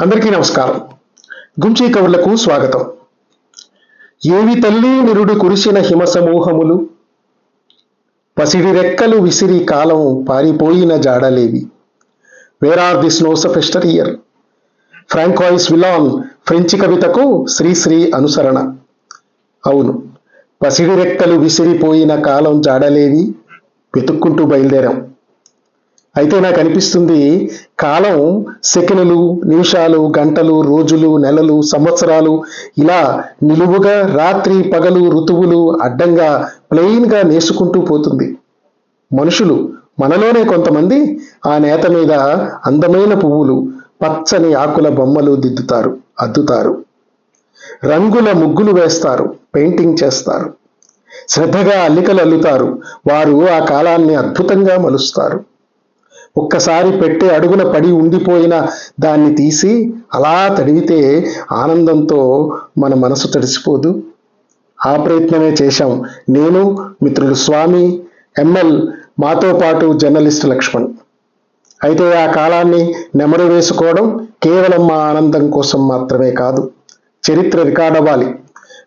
అందరికీ నమస్కారం. గుంచీ కవులకు స్వాగతం. ఏవి తల్లి నిరుడు కురిసిన హిమ సమూహములు? పసిడి రెక్కలు విసిరి కాలం పారిపోయిన జాడలేవి. Where are the snows of yesteryear Francois Villon French కవితకు శ్రీశ్రీ అనుసరణ. అవును పసిడి రెక్కలు విసిరిపోయిన కాలం జాడలేవి. వెతుక్కుంటూ బయలుదేరాం. అయితే నాకు అనిపిస్తుంది కాలం సెకండ్లు నిమిషాలు గంటలు రోజులు నెలలు సంవత్సరాలు ఇలా నిలువుగా రాత్రి పగలు ఋతువులు అడ్డంగా ప్లెయిన్గా నేసుకుంటూ పోతుంది. మనుషులు మనలోనే కొంతమంది ఆ నేత మీద అందమైన పువ్వులు పచ్చని ఆకుల బొమ్మలు దిద్దుతారు అద్దుతారు. రంగుల ముగ్గులు వేస్తారు పెయింటింగ్ చేస్తారు. శ్రద్ధగా అల్లికలు అల్లుతారు. వారు ఆ కాలాన్ని అద్భుతంగా మలుస్తారు. ఒక్కసారి పెట్టే అడుగున పడి ఉండిపోయిన దాన్ని తీసి అలా తడివితే ఆనందంతో మన మనసు తడిసిపోదు. ఆ ప్రయత్నమే చేశాం. నేను మిత్రులు స్వామి ఎంఎల్ మాతో పాటు జర్నలిస్ట్ లక్ష్మణ్. అయితే ఆ కాలాన్ని నెమరు వేసుకోవడం కేవలం మా ఆనందం కోసం మాత్రమే కాదు చరిత్ర రికార్డ్ అవ్వాలి.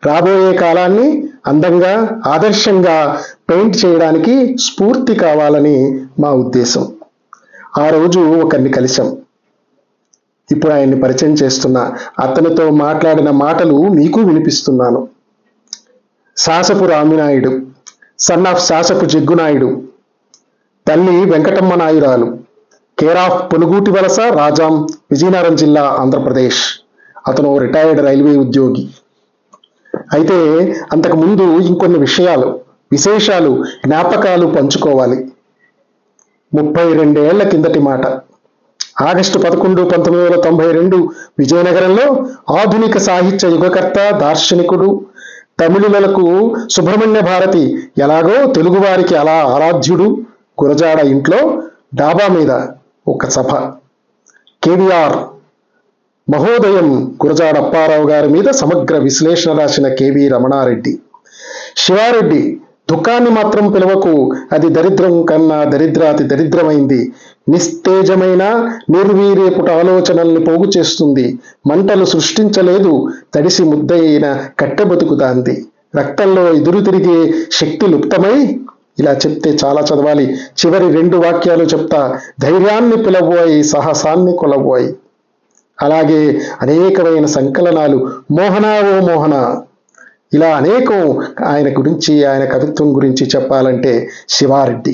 రాబోయే కాలాన్ని అందంగా ఆదర్శంగా పెయింట్ చేయడానికి స్ఫూర్తి కావాలని మా ఉద్దేశం. ఆ రోజు ఒకరిని కలిశాం. ఇప్పుడు ఆయన్ని పరిచయం చేస్తున్నా అతనితో మాట్లాడిన మాటలు మీకు వినిపిస్తున్నాను. శాసపు రామినాయుడు సన్ ఆఫ్ శాసపు జగ్గునాయుడు తల్లి వెంకటమ్మ నాయురాలు కేర్ ఆఫ్ పునుగూటి వలస రాజాం విజయనగరం జిల్లా ఆంధ్రప్రదేశ్. అతను రిటైర్డ్ రైల్వే ఉద్యోగి. అయితే అంతకుముందు ఇంకొన్ని విషయాలు విశేషాలు జ్ఞాపకాలు పంచుకోవాలి. ముప్పై రెండేళ్ళ కిందటి మాట. ఆగస్టు పదకొండు పంతొమ్మిది వందల తొంభై రెండు విజయనగరంలో ఆధునిక సాహిత్య యుగకర్త దార్శనికుడు తమిళులకు సుబ్రహ్మణ్య భారతి ఎలాగో తెలుగువారికి అలా ఆరాధ్యుడు గురజాడ ఇంట్లో డాబా మీద ఒక సభ. కేవీఆర్ మహోదయం గురజాడ అప్పారావు గారి మీద సమగ్ర విశ్లేషణ రాసిన కేవీ రమణారెడ్డి. శివారెడ్డి దుఃఖాన్ని మాత్రం పిలవకు. అది దరిద్రం కన్నా దరిద్రాతి దరిద్రమైంది. నిస్తేజమైన నిర్వీర్యపుట ఆలోచనల్ని పోగు చేస్తుంది. మంటలు సృష్టించలేదు. తడిసి ముద్దయిన కట్టెబతుకుతాంది రక్తంలో ఎదురు తిరిగే శక్తి లుప్తమై? ఇలా చెప్తే చాలా చదవాలి. చివరి రెండు వాక్యాలు చెప్తా. ధైర్యాన్ని పిలవబోయి సాహసాన్ని కొలబోయి అలాగే అనేకమైన సంకలనాలు. మోహనా ఓ మోహన! ఇలా అనేకం ఆయన గురించి ఆయన కవిత్వం గురించి చెప్పాలంటే శివారెడ్డి.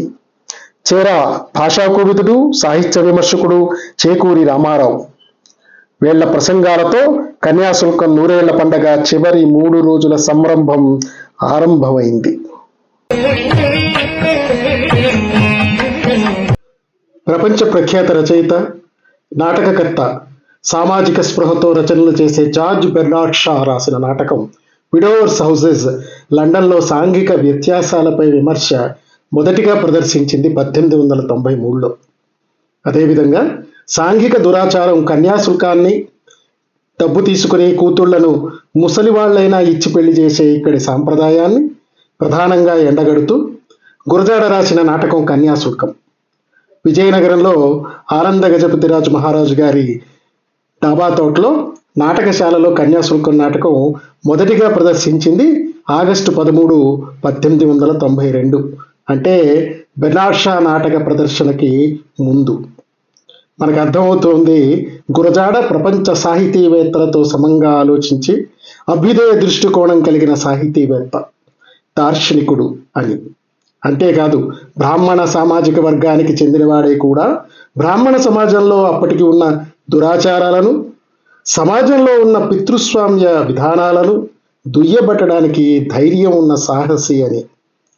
చేరా భాషా కోవిదుడు సాహిత్య విమర్శకుడు చేకూరి రామారావు. వీళ్ళ ప్రసంగాలతో కన్యాశుల్కం నూరేళ్ళ పండగ చివరి మూడు రోజుల సంరంభం ఆరంభమైంది. ప్రపంచ ప్రఖ్యాత రచయిత నాటకకర్త సామాజిక స్పృహతో రచనలు చేసే జార్జ్ బెర్నార్డ్ షా రాసిన నాటకం విడోవర్స్ హౌసెస్ లండన్లో సాంఘిక వ్యత్యాసాలపై విమర్శ మొదటిగా ప్రదర్శించింది పద్దెనిమిది వందల తొంభై మూడులో. అదేవిధంగా సాంఘిక దురాచారం కన్యాశుల్కాన్ని డబ్బు తీసుకునే కూతుళ్ళను ముసలివాళ్ళైనా ఇచ్చి పెళ్ళి చేసే ఇక్కడి సాంప్రదాయాన్ని ప్రధానంగా ఎండగడుతూ గురజాడ రాసిన నాటకం కన్యాశుల్కం. విజయనగరంలో ఆనంద గజపతిరాజు మహారాజు గారి డాబా తోటలో నాటకశాలలో కన్యాశుల్కం నాటకం మొదటిగా ప్రదర్శించింది ఆగస్టు పదమూడు పద్దెనిమిది వందల తొంభై రెండు. అంటే బెర్నాడ్ నాటక ప్రదర్శనకి ముందు. మనకు అర్థమవుతోంది గురజాడ ప్రపంచ సాహితీవేత్తలతో సమంగా ఆలోచించి అభ్యుదయ దృష్టికోణం కలిగిన సాహితీవేత్త దార్శనికుడు అని. అంతేకాదు బ్రాహ్మణ సామాజిక వర్గానికి చెందినవాడే కూడా బ్రాహ్మణ సమాజంలో అప్పటికి ఉన్న దురాచారాలను సమాజంలో ఉన్న పితృస్వామ్య విధానాలను దుయ్యబట్టడానికి ధైర్యం ఉన్న సాహసి అని.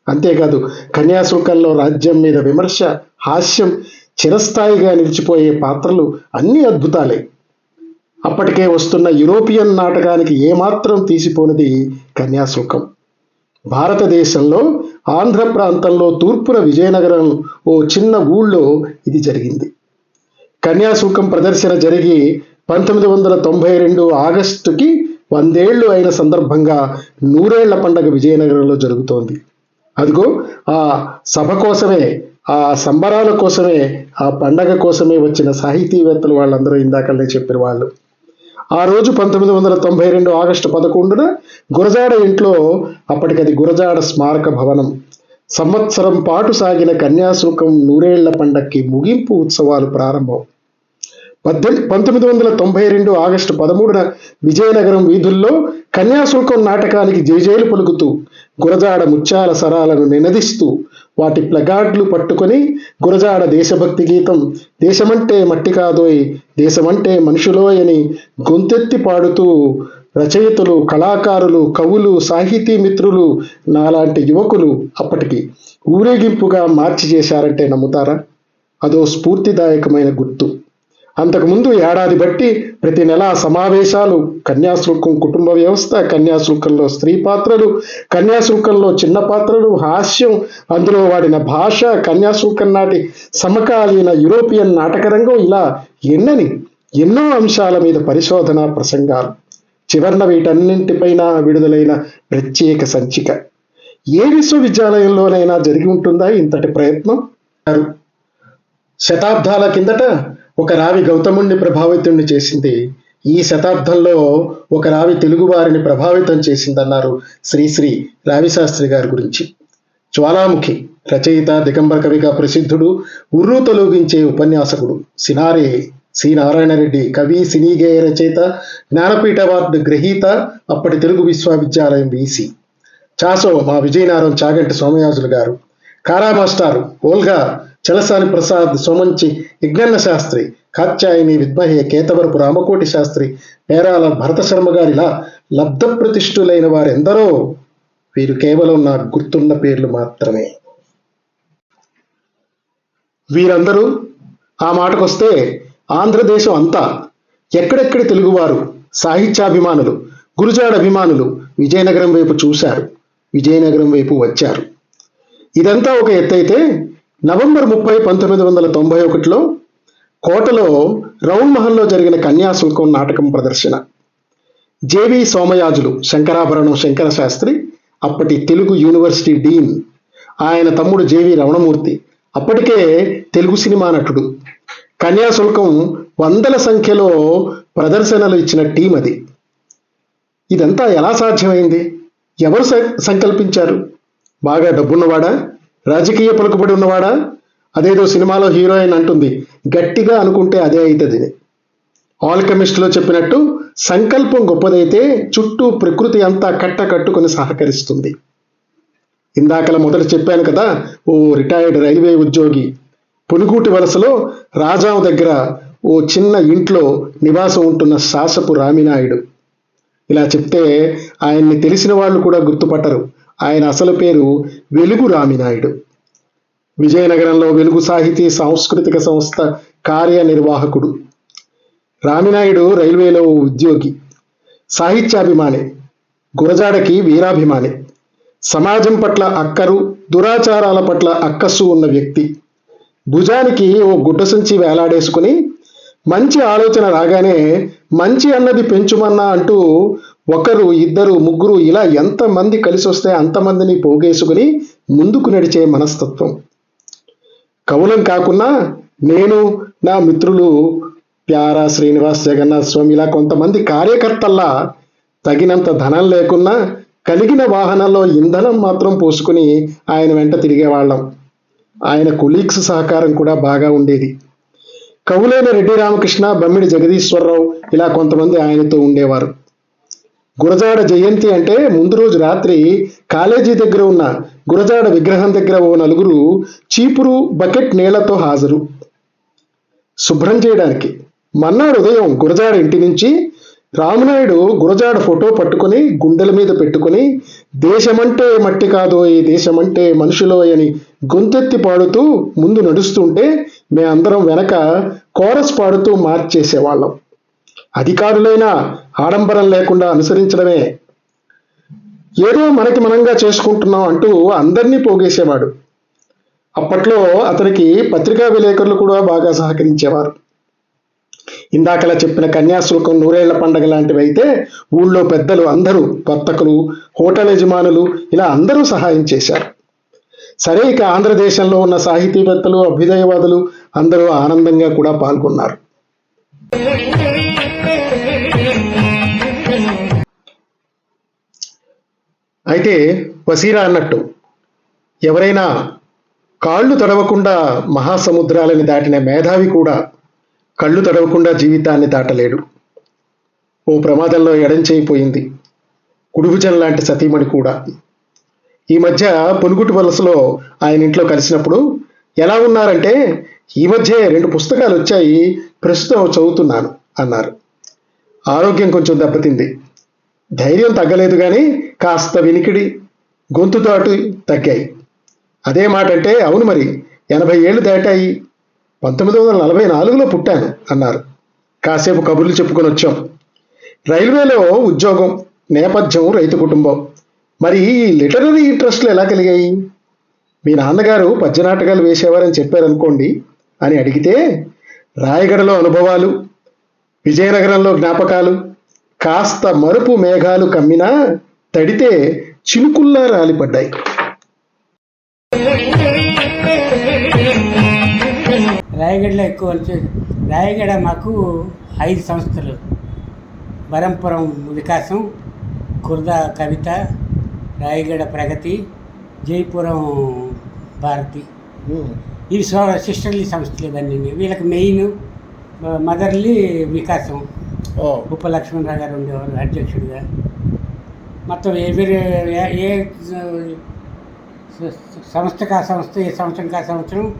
అంతేకాదు కన్యాశుల్కంలో రాజ్యం మీద విమర్శ హాస్యం చిరస్థాయిగా నిలిచిపోయే పాత్రలు అన్ని అద్భుతాలే. అప్పటికే వస్తున్న యూరోపియన్ నాటకానికి ఏమాత్రం తీసిపోనిది కన్యాశుల్కం. భారతదేశంలో ఆంధ్ర ప్రాంతంలో తూర్పున విజయనగరం ఓ చిన్న ఊళ్ళో ఇది జరిగింది. కన్యాశుల్కం ప్రదర్శన జరిగి పంతొమ్మిది వందల తొంభై రెండు ఆగస్టుకి వందేళ్ళు అయిన సందర్భంగా నూరేళ్ళ పండగ విజయనగరంలో జరుగుతోంది. అదిగో ఆ సభ కోసమే ఆ సంబరాల కోసమే ఆ పండగ కోసమే వచ్చిన సాహితీవేత్తలు వాళ్ళందరూ ఇందాకనే చెప్పిన వాళ్ళు. ఆ రోజు పంతొమ్మిది వందల తొంభై రెండు ఆగస్టు పదకొండున గురజాడ ఇంట్లో అప్పటికది గురజాడ స్మారక భవనం సంవత్సరం పాటు సాగిన కన్యాశుల్కం నూరేళ్ళ పండక్కి ముగింపు ఉత్సవాలు ప్రారంభం. పద్దెనిమిది పంతొమ్మిది వందల తొంభై రెండు ఆగస్టు పదమూడున విజయనగరం వీధుల్లో కన్యాశుల్కం నాటకానికి జయజయలు పలుకుతూ గురజాడ ముత్యాల సరాలను నినదిస్తూ వాటి ప్లగాడ్లు పట్టుకొని గురజాడ దేశభక్తి గీతం దేశమంటే మట్టి కాదోయ్ దేశమంటే మనుషులోయని గొంతెత్తి పాడుతూ రచయితలు కళాకారులు కవులు సాహితీ మిత్రులు నాలాంటి యువకులు అప్పటికి ఊరేగింపుగా మార్చి చేశారంటే నమ్ముతారా? అదో స్ఫూర్తిదాయకమైన గుర్తు. అంతకుముందు ఏడాది బట్టి ప్రతి నెల సమావేశాలు కన్యాశుల్కం కుటుంబ వ్యవస్థ కన్యాశుల్కంలో స్త్రీ పాత్రలు కన్యాశుల్కంలో చిన్న పాత్రలు హాస్యం అందులో వాడిన భాష కన్యాశుల్కం నాటి సమకాలీన యూరోపియన్ నాటకరంగం ఇలా ఎన్నని ఎన్నో అంశాల మీద పరిశోధన ప్రసంగాలు. చివరన వీటన్నింటిపైన విడుదలైన ప్రత్యేక సంచిక. ఏ విశ్వవిద్యాలయంలోనైనా జరిగి ఉంటుందా ఇంతటి ప్రయత్నం? శతాబ్దాల కిందట ఒక రావి గౌతముణ్ణి ప్రభావితుణ్ణి చేసింది. ఈ శతాబ్దంలో ఒక రావి తెలుగువారిని ప్రభావితం చేసిందన్నారు శ్రీశ్రీ రావిశాస్త్రి గారి గురించి. జ్వాలాముఖి రచయిత దిగంబర కవిగా ప్రసిద్ధుడు ఉర్రూ తొలగించే ఉపన్యాసకుడు సినారే సి నారాయణరెడ్డి కవి సినీగేయ రచయిత జ్ఞానపీఠ అవార్డు గ్రహీత అప్పటి తెలుగు విశ్వవిద్యాలయం వీసి. చాసో మా విజయనగరం చాగంటి సోమయాజులు గారు. కారా మాస్టారు ఓల్గా చలసాని ప్రసాద్ సోమంచి విజ్ఞాన శాస్త్రి కాత్యాయని విద్మహే కేతవరపు రామకోటి శాస్త్రి పేరాల భరత శర్మ గారిలా లబ్ధ ప్రతిష్ఠులైన వారెందరో వీరు కేవలం నాకు గుర్తున్న పేర్లు మాత్రమే. వీరందరూ ఆ మాటకొస్తే ఆంధ్రదేశం అంతా ఎక్కడెక్కడి తెలుగువారు సాహిత్యాభిమానులు గురుజాడ అభిమానులు విజయనగరం వైపు చూశారు విజయనగరం వైపు వచ్చారు. ఇదంతా ఒక ఎత్తైతే నవంబర్ ముప్పై పంతొమ్మిది వందల తొంభై ఒకటిలో కోటలో రౌండ్ మహల్లో జరిగిన కన్యాశుల్కం నాటకం ప్రదర్శన. జేవి సోమయాజులు శంకరాభరణం శంకర శాస్త్రి అప్పటి తెలుగు యూనివర్సిటీ డీన్ ఆయన తమ్ముడు జేవి రమణమూర్తి అప్పటికే తెలుగు సినిమా నటుడు. కన్యాశుల్కం వందల సంఖ్యలో ప్రదర్శనలు ఇచ్చిన టీం అది. ఇదంతా ఎలా సాధ్యమైంది? ఎవరు సంకల్పించారు? బాగా డబ్బున్నవాడా? రాజకీయ పలుకుబడి ఉన్నవాడా? అదేదో సినిమాలో హీరోయిన్ అంటుంది. గట్టిగా అనుకుంటే అదే అవుతుంది ఆల్కెమిస్ట్లో చెప్పినట్టు సంకల్పం గొప్పదైతే చుట్టూ ప్రకృతి అంతా కట్ట కట్టుకొని సహకరిస్తుంది. ఇందాకల మొదట చెప్పాను కదా ఓ రిటైర్డ్ రైల్వే ఉద్యోగి. పునుగూటి వలసలో రాజాం దగ్గర ఓ చిన్న ఇంట్లో నివాసం ఉంటున్న శాసపు రామినాయుడు. ఇలా చెప్తే ఆయన్ని తెలిసిన వాళ్ళు కూడా గుర్తుపట్టరు. ఆయన అసలు పేరు వెలుగు రామినాయుడు. విజయనగరంలో వెలుగు సాహితీ సాంస్కృతిక సంస్థ కార్యనిర్వాహకుడు. రామినాయుడు రైల్వేలో ఉద్యోగి సాహిత్యాభిమాని గురజాడకి వీరాభిమాని సమాజం పట్ల అక్కరు దురాచారాల పట్ల అక్కస్సు ఉన్న వ్యక్తి. భుజానికి ఓ గుడ్డ సంచి వేలాడేసుకుని మంచి ఆలోచన రాగానే మంచి అన్నది పెంచుమన్నా అంటూ ఒకరు ఇద్దరు ముగ్గురు ఇలా ఎంతమంది కలిసి వస్తే అంతమందిని పోగేసుకుని ముందుకు నడిచే మనస్తత్వం. కవులం కాకున్నా నేను నా మిత్రులు ప్యారా శ్రీనివాస్ జగన్నాథ్ స్వామి ఇలా కొంతమంది కార్యకర్తల్లా తగినంత ధనం లేకున్నా కలిగిన వాహనంలో ఇంధనం మాత్రం పోసుకుని ఆయన వెంట తిరిగేవాళ్ళం. ఆయన కొలీగ్స్ సహకారం కూడా బాగా ఉండేది. కవులైన రెడ్డి రామకృష్ణ బమ్మిడి జగదీశ్వరరావు ఇలా కొంతమంది ఆయనతో ఉండేవారు. గురజాడ జయంతి అంటే ముందు రోజు రాత్రి కాలేజీ దగ్గర ఉన్న గురజాడ విగ్రహం దగ్గర ఓ నలుగురు చీపురు బకెట్ నీళ్ళతో హాజరు. శుభ్రం చేయడానికి. మన్నాడు ఉదయం గురజాడ ఇంటి నుంచి రామనాయుడు గురజాడ ఫోటో పట్టుకొని గుండెల మీద పెట్టుకొని దేశమంటే మట్టి కాదో ఈ దేశమంటే మనుషులో అని గొంతెత్తి పాడుతూ ముందు నడుస్తుంటే మేమందరం వెనక కోరస్ పాడుతూ మార్చేసేవాళ్ళం అధికారులైనా ఆడంబరం లేకుండా అనుసరించడమే. ఏదో మనకి మనంగా చేసుకుంటున్నాం అంటూ అందరినీ పోగేసేవాడు. అప్పట్లో అతనికి పత్రికా విలేకరులు కూడా బాగా సహకరించేవారు. ఇందాకలా చెప్పిన కన్యాశుల్కం నూరేళ్ళ పండగ లాంటివి అయితే ఊళ్ళో పెద్దలు అందరూ వర్తకులు హోటల్ యజమానులు ఇలా అందరూ సహాయం చేశారు. సరే ఇక ఆంధ్రదేశంలో ఉన్న సాహితీవేత్తలు అభ్యుదయవాదులు అందరూ ఆనందంగా కూడా పాల్గొన్నారు. అయితే వసీరా అన్నట్టు ఎవరైనా కాళ్ళు తడవకుండా మహాసముద్రాలని దాటిన మేధావి కూడా కళ్ళు తడవకుండా జీవితాన్ని దాటలేడు. ఓ ప్రమాదంలో ఎడంచేయిపోయింది కుడుభుజం లాంటి సతీమణి కూడా. ఈ మధ్య పొనుగుటి వలసలో ఆయన ఇంట్లో కలిసినప్పుడు ఎలా ఉన్నారంటే ఈ మధ్య రెండు పుస్తకాలు వచ్చాయి ప్రస్తుతం చదువుతున్నాను అన్నారు. ఆరోగ్యం కొంచెం దెబ్బతింది. ధైర్యం తగ్గలేదు కానీ కాస్త వినికిడి గొంతు దాటు తగ్గాయి. అదే మాట అంటే అవును మరి ఎనభై ఏళ్ళు దాటాయి పంతొమ్మిది వందల నలభై నాలుగులో పుట్టాను అన్నారు. కాసేపు కబుర్లు చెప్పుకొని వచ్చాం. రైల్వేలో ఉద్యోగం నేపథ్యం రైతు కుటుంబం. మరి ఈ లిటరరీ ఇంట్రెస్ట్లు ఎలా కలిగాయి? మీ నాన్నగారు పద్య నాటకాలు వేసేవారని చెప్పారనుకోండి అని అడిగితే రాయగడలో అనుభవాలు విజయనగరంలో జ్ఞాపకాలు కాస్త మరుపు మేఘాలు కమ్మినా తడితే చినుకుల్లా రాలిపడ్డాయి. రాయగడలో ఎక్కువ రాయగడ మాకు ఐదు సంస్థలు. వరంపురం వికాసం కుర్ద కవిత రాయగడ ప్రగతి జైపురం భారతి. ఇవి సో సిస్టర్లీ సంస్థలు ఇవన్నీ వీళ్ళకి మెయిన్ మదర్లీ వికాసం. ఓ. ఉపలక్ష్మణరావు గారు ఉండేవారు అధ్యక్షుడిగా. మొత్తం ఎవరి ఏ- ఏ సంస్థకు ఆ సంస్థ ఏ సంవత్సరం ఆ సంవత్సరం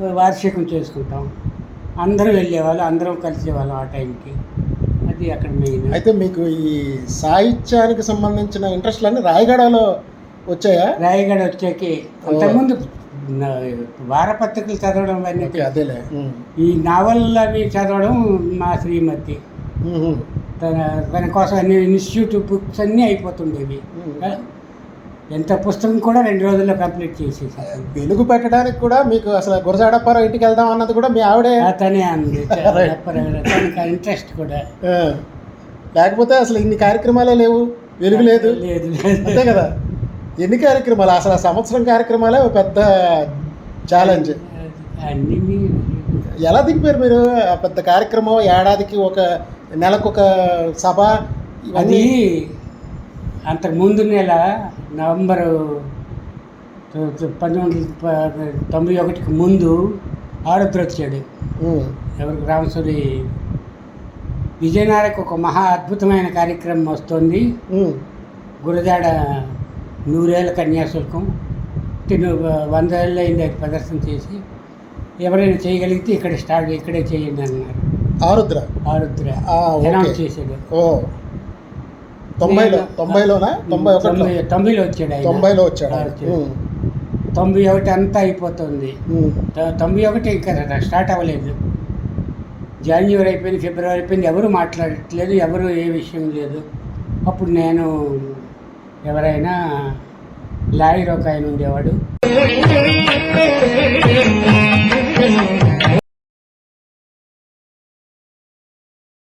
వార్షికం చేసుకుంటాం. అందరూ వెళ్ళేవాళ్ళు అందరం కలిసేవాళ్ళం ఆ టైంకి. అక్కడ మెయిన్ అయితే మీకు ఈ సాహిత్యానికి సంబంధించిన ఇంట్రెస్ట్లన్నీ రాయగడలో వచ్చాయా? రాయగడ వచ్చాకి అంతకుముందు వారపత్రికలు చదవడం అనేది అదేలే. ఈ నావల్ అవి చదవడం మా శ్రీమతి. తన తన కోసం అన్ని ఇన్స్టిట్యూట్ బుక్స్ అన్నీ అయిపోతుండేవి. ఎంత పుస్తకం కూడా రెండు రోజుల్లో కంప్లీట్ చేసేసాను వెలుగు పెట్టడానికి కూడా మీకు అసలు గురజాడప్పారావు ఇంటికి వెళ్దాం అన్నది కూడా మీ ఆవిడే? అతనే అంది. తనకి ఇంట్రెస్ట్ కూడా. లేకపోతే అసలు ఇన్ని కార్యక్రమాలే లేవు? వెలుగు లేదు లేదు? అంతే కదా. ఎన్ని కార్యక్రమాలు? అసలు ఆ సంవత్సరం కార్యక్రమాలే పెద్ద ఛాలెంజ్. అన్ని ఎలా దిగిపోయారు మీరు? ఆ పెద్ద కార్యక్రమం ఏడాదికి ఒక నెలకు ఒక సభ అది ఇవన్నీ అంతకు ముందు నెల నవంబరు పంతొమ్మిది వందల తొంభై ఒకటికి ముందు ఆరుద్ర వచ్చాడు. ఎవరికి? రామసూరి విజయనగరకు ఒక మహా అద్భుతమైన కార్యక్రమం వస్తుంది. గురజాడ నూరేళ్ళ కన్యాశుల్కం. తిను వంద ఏళ్ళు అయింది అది ప్రదర్శన చేసి. ఎవరైనా చేయగలిగితే ఇక్కడ స్టార్ట్ ఇక్కడే చేయండి అన్నారు. ఆరుద్ర? ఆరుద్ర. అనౌన్స్ చేశాడు. ఓ తొంభైలో తొంభైలోనా? తొంభై ఒకటిలో? తొంభై తొంభైలో వచ్చాడు తొంభైలో వచ్చాడు తొంభై ఒకటి అంతా అయిపోతుంది. తొంభై ఒకటి ఇంకా స్టార్ట్ అవ్వలేదు. జనవరి అయిపోయింది ఫిబ్రవరి అయిపోయింది ఎవరు మాట్లాడట్లేదు ఎవరు ఏ విషయం లేదు. అప్పుడు నేను ఎవరైనా లాయర్ ఒక ఆయన ఉండేవాడు.